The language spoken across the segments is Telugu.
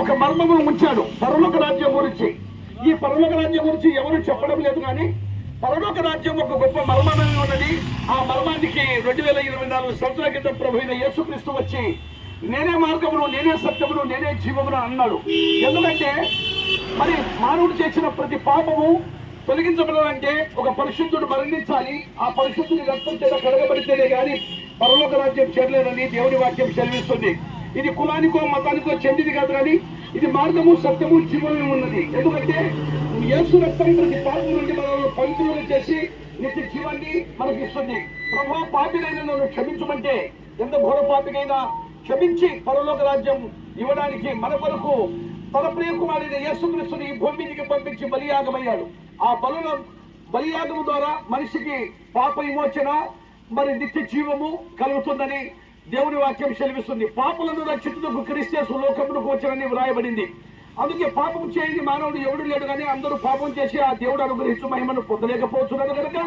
ఒక మర్మమును ఉంచాడు. పరలోక రాజ్యం గురించి. ఈ పరలోక రాజ్యం గురించి ఎవరు చెప్పడం లేదు కానీ పరలోక రాజ్యం ఒక గొప్ప మర్మమే ఉన్నది. ఆ మర్మానికి రెండు వేల ఇరవై నాలుగు సంవత్సరాల క్రితం ప్రభు యేసుక్రీస్తు వచ్చి నేనే మార్గమును నేనే సత్యమును నేనే జీవమును అన్నాడు. ఎందుకంటే మరి మానవుడు చేసిన ప్రతి పాపము తొలగించబడాలంటే ఒక పరిశుద్ధుడు మరణించాలి. ఆ పరిశుద్ధుని రక్తం చేత కడగబడితేనే కానీ పరలోక రాజ్యం చేరలేదని దేవుని వాక్యం చెల్లిస్తుంది ఇది కులానికో మతానికో చెందింది కాదు కానీ ఇది మార్గము సత్యము జీవమే ఉన్నది. ఎందుకంటే యేసు రక్తం ప్రతి పాపం నుండి మనల్ని పవిత్రులు చేసి నిత్య జీవాన్ని మనకి ఇస్తుంది. ప్రభు పాపినైన నన్ను క్షమించమంటే ఎంత ఘోర పాపికైనా క్షమించి పరలోక రాజ్యం ఇవ్వడానికి మన కొరకు తన ప్రియ యేసుక్రీస్తుని ఈ భూమి మీదకి పంపించి బలియాగమయ్యాడు. ఆ బలుల బలియాగము ద్వారా మనిషికి పాప విమోచన మరి నిత్య జీవము కలుగుతుందని దేవుని వాక్యం సెలవిస్తుంది. పాపులను రక్షితులకు క్రిస్టియస్ లోకమునకు వచ్చారని వ్రాయబడింది. అందుకే పాపం చేయని మానవుడు ఎవడు లేడు కానీ అందరూ పాపం చేసి ఆ దేవుడు అనుగ్రహించు మహిమను పొందలేకపోతున్నారు కనుక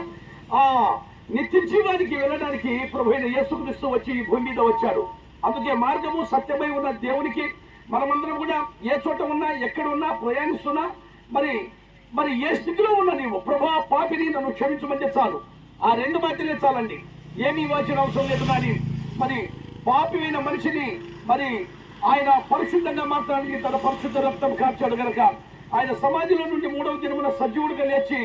ఆ నిత్య జీవానికి వెళ్ళడానికి ప్రభు అయిన యేసుక్రీస్తు వచ్చి ఈ భూమి మీద వచ్చాడు. అందుకే మార్గము సత్యమై ఉన్న దేవునికి మనమందరం కూడా ఏ చోట ఉన్నా ఎక్కడ ఉన్నా ప్రయాణిస్తున్నా మరి మరి ఏ స్థితిలో ఉన్నా నీవు ప్రభా పాపిని నన్ను క్షమించమంటే చాలు ఆ రెండు మాత్రమే చాలండి. ఏమీ ఇవ్వాల్సిన అవసరం లేదు కానీ మరి పాపిమైన మనిషిని మరి ఆయన పరిశుద్ధంగా మాత్రానికి తన పరిశుద్ధ రక్తం కార్చాడు గనక ఆయన సమాధిలో నుండి మూడవ దినమున సజీవుడిగా లేచి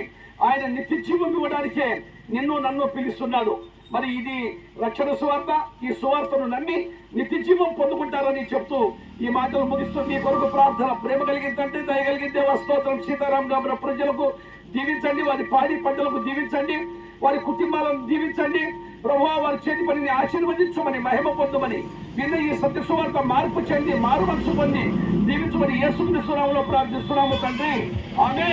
ఆయన నిత్య జీవం ఇవ్వడానికే నిన్ను నన్ను పిలుస్తున్నాడు. మరి ఇది రక్షణ సువార్త. ఈ సువార్తను నమ్మి నిత్య జీవం పొందుకుంటారని చెప్తూ ఈ మాటలు ముగిస్తూ మీ కొరకు ప్రార్థన ప్రేమ కలిగిందంటే దయ కలిగిందే స్తోత్రం సీతారాం గాబర ప్రజలకు దీవించండి. వారి పాడి పంటలకు దీవించండి. వారి కుటుంబాలను దీవించండి. ప్రభు వారి చేతి పనిని ఆశీర్వదించమని మహిమ పొందమని నిన్న ఈ సత్య సువార్త మార్పు చెంది మారు మనసు పొంది దీవించమని యేసుక్రీస్తునామలో ప్రార్థిస్తున్నాము తండ్రి. ఆమె